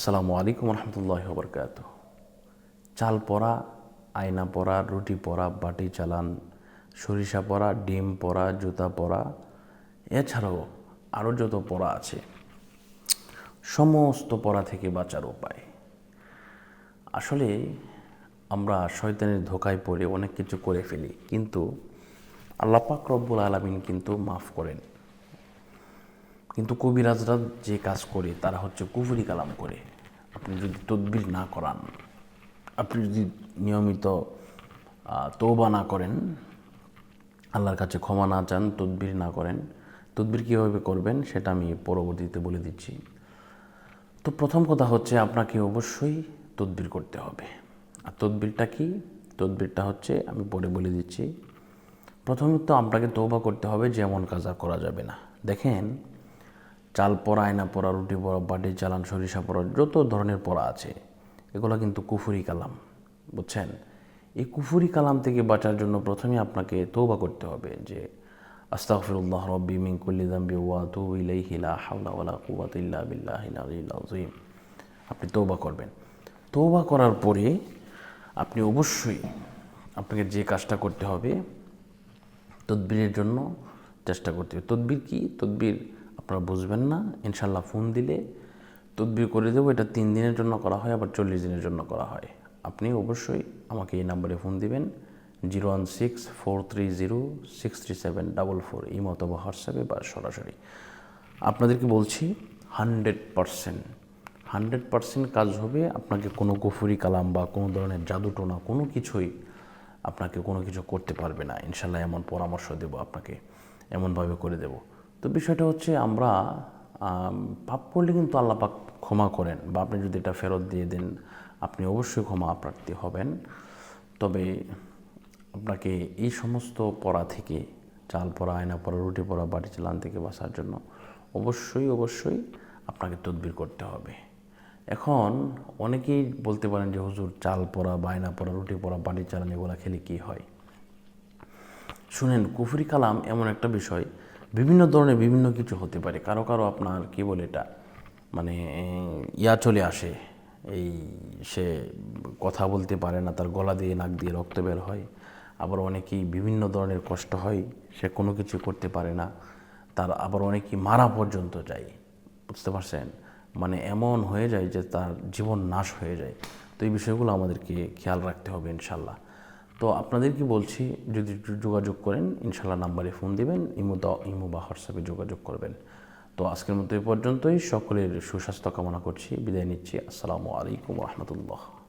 আসসালামু আলাইকুম রহমতুল্লাহ বরকাত চাল পরা, আয়না পরা, রুটি পরা, বাটি চালান, সরিষা পরা, ডিম পরা, জুতা পরা, এছাড়াও আরও যত পরা আছে, সমস্ত পরা থেকে বাঁচার উপায়। আসলে আমরা শয়তানের ধোকায় পড়ে অনেক কিছু করে ফেলি, কিন্তু আল্লাহ পাক রব্বুল আলমিন কিন্তু মাফ করেন। কিন্তু কবিরাজরা যে কাজ করে, তারা হচ্ছে কুফুরি কালাম করে। আপনি যদি তদবির না করান, আপনি যদি নিয়মিত তৌবা না করেন, আল্লাহর কাছে ক্ষমা না চান, তদবির না করেন, তদবির কীভাবে করবেন সেটা আমি পরবর্তীতে বলে দিচ্ছি। তো প্রথম কথা হচ্ছে আপনাকে অবশ্যই তদবির করতে হবে। আর তদবিরটা কি? তদবিরটা হচ্ছে, আমি পরে বলে দিচ্ছি, প্রথমত আপনাকে তৌবা করতে হবে যে এমন কাজ আর করা যাবে না। দেখেন চাল পরা আয়না পরা রুটি পরা বাটি চালান, সরিষা পরা যত ধরনের পড়া আছে, এগুলো কিন্তু কুফুরি কালাম, বুঝছেন? এই কুফুরি কালাম থেকে বাঁচার জন্য প্রথমে আপনাকে তৌবা করতে হবে যে, আস্তাগফিরুল্লাহ রব্বি মিন কুল্লি যামবি আপনি তৌবা করবেন। তৌবা করার পরে আপনি অবশ্যই আপনাকে যে কাজটা করতে হবে, তদবিরের জন্য চেষ্টা করতে হবে। তদবির কি? তদবির আপনারা বুঝবেন না ইনশাল্লাহ ফোন দিলে তদবির করে দেবো। এটা তিন দিনের জন্য করা হয়, আবার চল্লিশ দিনের জন্য করা হয়। আপনি অবশ্যই আমাকে এই নাম্বারে ফোন দিবেন, zero one six four three zero six three seven double four, এই মতো বা হোয়াটসঅ্যাপে বা সরাসরি। আপনাদেরকে বলছি, হান্ড্রেড পারসেন্ট হান্ড্রেড পারসেন্ট কাজ হবে আপনাকে কোনো গফুরি কালাম বা কোনো ধরনের জাদুটোনা, কোনো কিছুই আপনাকে কোনো কিছু করতে পারবে না। ইনশাল্লাহ এমন পরামর্শ দেব আপনাকে, এমনভাবে করে দেব। তো বিষয়টা হচ্ছে আমরা আম, পাপ করলে কিন্তু আল্লাহ পাক ক্ষমা করেন বা আপনি যদি এটা ফেরত দিয়ে দেন আপনি অবশ্যই ক্ষমা প্রার্থী হবেন। তবে আপনাকে এই সমস্ত পড়া থেকে চাল পড়া আয়না পড়া রুটি পড়া বাড়ি চালান থেকে বাঁচার জন্য অবশ্যই অবশ্যই আপনাকে তদবির করতে হবে। এখন অনেকেই বলতে পারেন যে হুজুর চাল পড়া বায়না পড়া রুটি পড়া বাটি চালান এগুলো খেলে কী হয়? শুনেন কুফরি কালাম এমন একটা বিষয় বিভিন্ন ধরনের বিভিন্ন কিছু হতে পারে। কারও কারও আপনার, কি বলে এটা? মানে ইয়া চলে আসে। এই সে কথা বলতে পারে না, তার গলা দিয়ে, নাক দিয়ে রক্ত বের হয়। আবার অনেকেই বিভিন্ন ধরনের কষ্ট হয়, সে কোনো কিছু করতে পারে না। তার আবার অনেকেই মারা পর্যন্ত যায়, বুঝতে পারছেন? মানে এমন হয়ে যায় যে তার জীবন নাশ হয়ে যায়। তো এই বিষয়গুলো আমাদেরকে খেয়াল রাখতে হবে ইনশাল্লাহ। তো আপনাদেরকে বলছি, যদি যোগাযোগ করেন ইনশাল্লাহ নাম্বারে ফোন দিবেন, ইমো দ- ইমো বা হোয়াটসঅ্যাপে যোগাযোগ করবেন। তো আজকের মতো এই পর্যন্তই, সকলের সুস্বাস্থ্য কামনা করছি, বিদায় নিচ্ছি, আসসালামু আলাইকুম রহমতুল্লাহ।